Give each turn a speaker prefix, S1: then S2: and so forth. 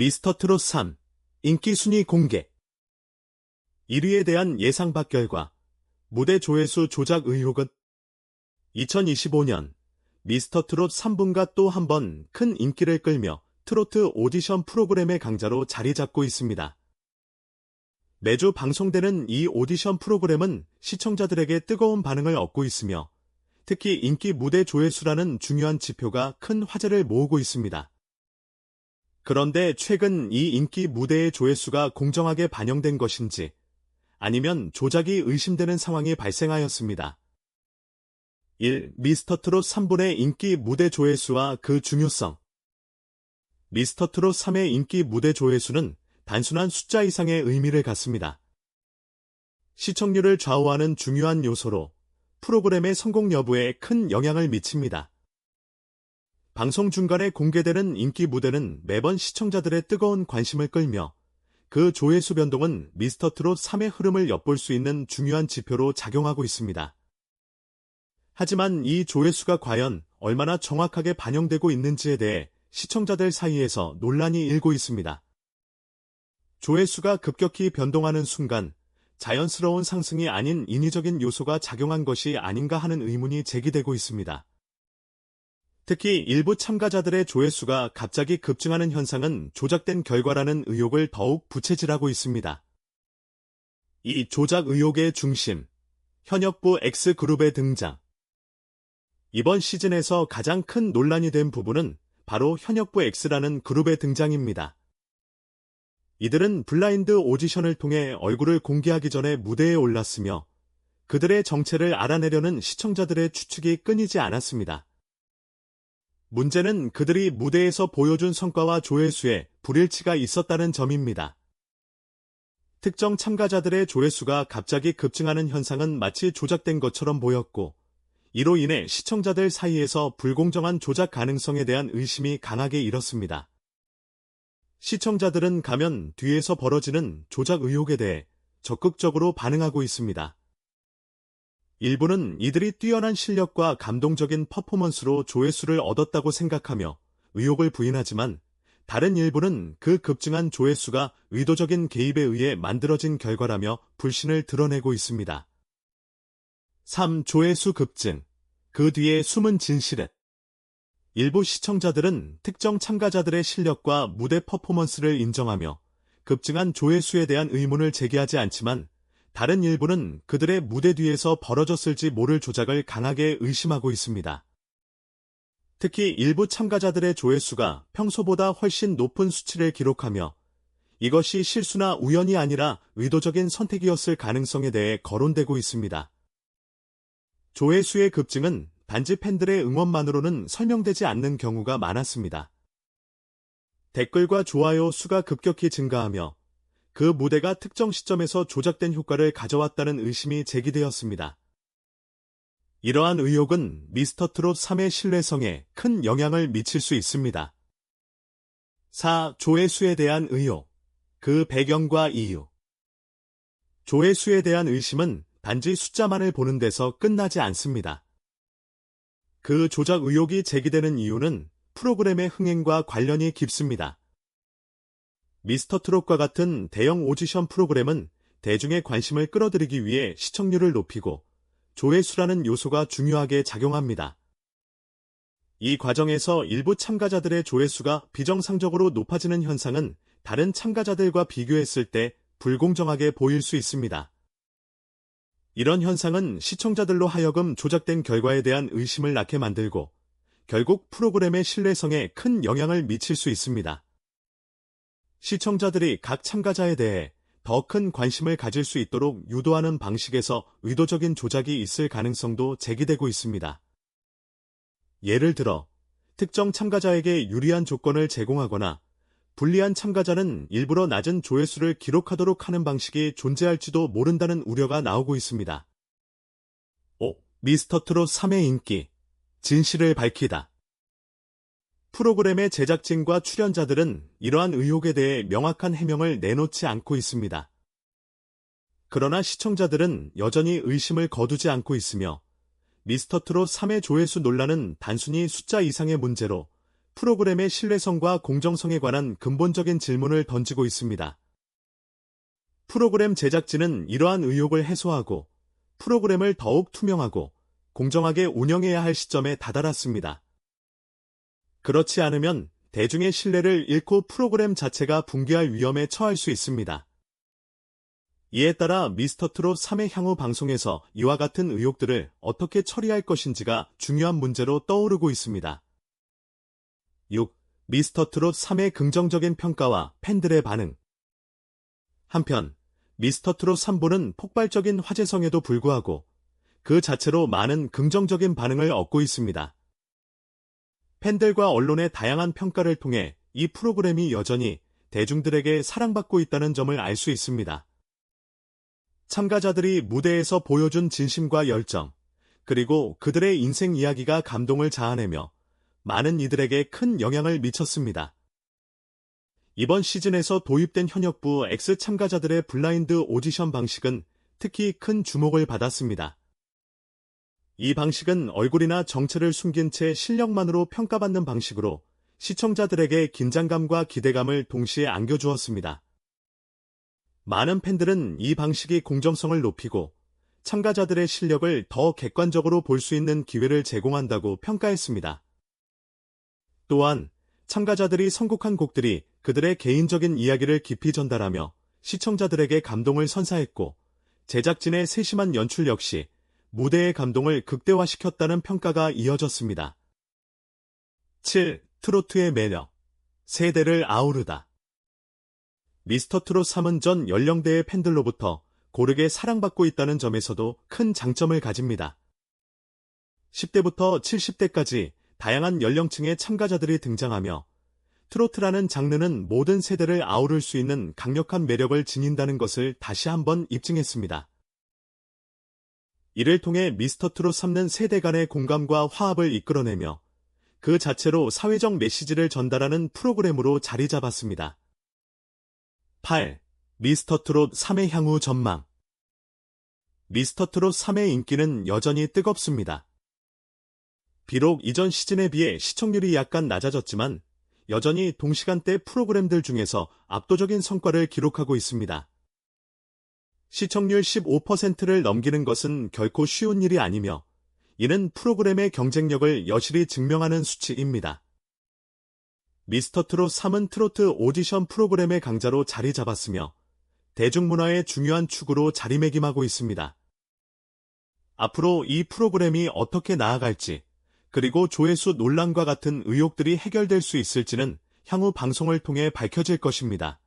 S1: 미스터 트롯 3 인기 순위 공개 1위에 대한 예상 밖 결과 무대 조회수 조작 의혹은 2025년 미스터 트롯 3분가 또한 번 큰 인기를 끌며 트로트 오디션 프로그램의 강자로 자리 잡고 있습니다. 매주 방송되는 이 오디션 프로그램은 시청자들에게 뜨거운 반응을 얻고 있으며 특히 인기 무대 조회수라는 중요한 지표가 큰 화제를 모으고 있습니다. 그런데 최근 이 인기 무대의 조회수가 공정하게 반영된 것인지 아니면 조작이 의심되는 상황이 발생하였습니다. 1. 미스터 트롯 3분의 인기 무대 조회수와 그 중요성 미스터 트롯 3의 인기 무대 조회수는 단순한 숫자 이상의 의미를 갖습니다. 시청률을 좌우하는 중요한 요소로 프로그램의 성공 여부에 큰 영향을 미칩니다. 방송 중간에 공개되는 인기 무대는 매번 시청자들의 뜨거운 관심을 끌며 그 조회수 변동은 미스터 트롯 3의 흐름을 엿볼 수 있는 중요한 지표로 작용하고 있습니다. 하지만 이 조회수가 과연 얼마나 정확하게 반영되고 있는지에 대해 시청자들 사이에서 논란이 일고 있습니다. 조회수가 급격히 변동하는 순간 자연스러운 상승이 아닌 인위적인 요소가 작용한 것이 아닌가 하는 의문이 제기되고 있습니다. 특히 일부 참가자들의 조회수가 갑자기 급증하는 현상은 조작된 결과라는 의혹을 더욱 부채질하고 있습니다. 이 조작 의혹의 중심, 현역부 X그룹의 등장. 이번 시즌에서 가장 큰 논란이 된 부분은 바로 현역부 X라는 그룹의 등장입니다. 이들은 블라인드 오디션을 통해 얼굴을 공개하기 전에 무대에 올랐으며 그들의 정체를 알아내려는 시청자들의 추측이 끊이지 않았습니다. 문제는 그들이 무대에서 보여준 성과와 조회수에 불일치가 있었다는 점입니다. 특정 참가자들의 조회수가 갑자기 급증하는 현상은 마치 조작된 것처럼 보였고, 이로 인해 시청자들 사이에서 불공정한 조작 가능성에 대한 의심이 강하게 일었습니다. 시청자들은 가면 뒤에서 벌어지는 조작 의혹에 대해 적극적으로 반응하고 있습니다. 일부는 이들이 뛰어난 실력과 감동적인 퍼포먼스로 조회수를 얻었다고 생각하며 의혹을 부인하지만 다른 일부는 그 급증한 조회수가 의도적인 개입에 의해 만들어진 결과라며 불신을 드러내고 있습니다. 3. 조회수 급증. 그 뒤에 숨은 진실은 일부 시청자들은 특정 참가자들의 실력과 무대 퍼포먼스를 인정하며 급증한 조회수에 대한 의문을 제기하지 않지만 다른 일부는 그들의 무대 뒤에서 벌어졌을지 모를 조작을 강하게 의심하고 있습니다. 특히 일부 참가자들의 조회수가 평소보다 훨씬 높은 수치를 기록하며 이것이 실수나 우연이 아니라 의도적인 선택이었을 가능성에 대해 거론되고 있습니다. 조회수의 급증은 단지 팬들의 응원만으로는 설명되지 않는 경우가 많았습니다. 댓글과 좋아요 수가 급격히 증가하며 그 무대가 특정 시점에서 조작된 효과를 가져왔다는 의심이 제기되었습니다. 이러한 의혹은 미스터 트롯 3의 신뢰성에 큰 영향을 미칠 수 있습니다. 4. 조회수에 대한 의혹. 그 배경과 이유. 조회수에 대한 의심은 단지 숫자만을 보는 데서 끝나지 않습니다. 그 조작 의혹이 제기되는 이유는 프로그램의 흥행과 관련이 깊습니다. 미스터 트롯과 같은 대형 오디션 프로그램은 대중의 관심을 끌어들이기 위해 시청률을 높이고 조회수라는 요소가 중요하게 작용합니다. 이 과정에서 일부 참가자들의 조회수가 비정상적으로 높아지는 현상은 다른 참가자들과 비교했을 때 불공정하게 보일 수 있습니다. 이런 현상은 시청자들로 하여금 조작된 결과에 대한 의심을 낳게 만들고 결국 프로그램의 신뢰성에 큰 영향을 미칠 수 있습니다. 시청자들이 각 참가자에 대해 더 큰 관심을 가질 수 있도록 유도하는 방식에서 의도적인 조작이 있을 가능성도 제기되고 있습니다. 예를 들어, 특정 참가자에게 유리한 조건을 제공하거나 불리한 참가자는 일부러 낮은 조회수를 기록하도록 하는 방식이 존재할지도 모른다는 우려가 나오고 있습니다. 5. 미스터 트롯 3의 인기. 진실을 밝히다. 프로그램의 제작진과 출연자들은 이러한 의혹에 대해 명확한 해명을 내놓지 않고 있습니다. 그러나 시청자들은 여전히 의심을 거두지 않고 있으며 미스터 트롯 3의 조회수 논란은 단순히 숫자 이상의 문제로 프로그램의 신뢰성과 공정성에 관한 근본적인 질문을 던지고 있습니다. 프로그램 제작진은 이러한 의혹을 해소하고 프로그램을 더욱 투명하고 공정하게 운영해야 할 시점에 다다랐습니다. 그렇지 않으면 대중의 신뢰를 잃고 프로그램 자체가 붕괴할 위험에 처할 수 있습니다. 이에 따라 미스터트롯 3회 향후 방송에서 이와 같은 의혹들을 어떻게 처리할 것인지가 중요한 문제로 떠오르고 있습니다. 6. 미스터트롯 3의 긍정적인 평가와 팬들의 반응 한편 미스터트롯 3부는 폭발적인 화제성에도 불구하고 그 자체로 많은 긍정적인 반응을 얻고 있습니다. 팬들과 언론의 다양한 평가를 통해 이 프로그램이 여전히 대중들에게 사랑받고 있다는 점을 알 수 있습니다. 참가자들이 무대에서 보여준 진심과 열정, 그리고 그들의 인생 이야기가 감동을 자아내며 많은 이들에게 큰 영향을 미쳤습니다. 이번 시즌에서 도입된 현역부 X 참가자들의 블라인드 오디션 방식은 특히 큰 주목을 받았습니다. 이 방식은 얼굴이나 정체를 숨긴 채 실력만으로 평가받는 방식으로 시청자들에게 긴장감과 기대감을 동시에 안겨주었습니다. 많은 팬들은 이 방식이 공정성을 높이고 참가자들의 실력을 더 객관적으로 볼 수 있는 기회를 제공한다고 평가했습니다. 또한 참가자들이 선곡한 곡들이 그들의 개인적인 이야기를 깊이 전달하며 시청자들에게 감동을 선사했고 제작진의 세심한 연출 역시 무대의 감동을 극대화시켰다는 평가가 이어졌습니다. 7. 트로트의 매력. 세대를 아우르다. 미스터 트롯 3은 전 연령대의 팬들로부터 고르게 사랑받고 있다는 점에서도 큰 장점을 가집니다. 10대부터 70대까지 다양한 연령층의 참가자들이 등장하며 트로트라는 장르는 모든 세대를 아우를 수 있는 강력한 매력을 지닌다는 것을 다시 한번 입증했습니다. 이를 통해 미스터 트롯 3는 세대 간의 공감과 화합을 이끌어내며 그 자체로 사회적 메시지를 전달하는 프로그램으로 자리 잡았습니다. 8. 미스터 트롯 3의 향후 전망 미스터 트롯 3의 인기는 여전히 뜨겁습니다. 비록 이전 시즌에 비해 시청률이 약간 낮아졌지만 여전히 동시간대 프로그램들 중에서 압도적인 성과를 기록하고 있습니다. 시청률 15%를 넘기는 것은 결코 쉬운 일이 아니며 이는 프로그램의 경쟁력을 여실히 증명하는 수치입니다. 미스터 트롯 3은 트로트 오디션 프로그램의 강자로 자리 잡았으며 대중문화의 중요한 축으로 자리매김하고 있습니다. 앞으로 이 프로그램이 어떻게 나아갈지 그리고 조회수 논란과 같은 의혹들이 해결될 수 있을지는 향후 방송을 통해 밝혀질 것입니다.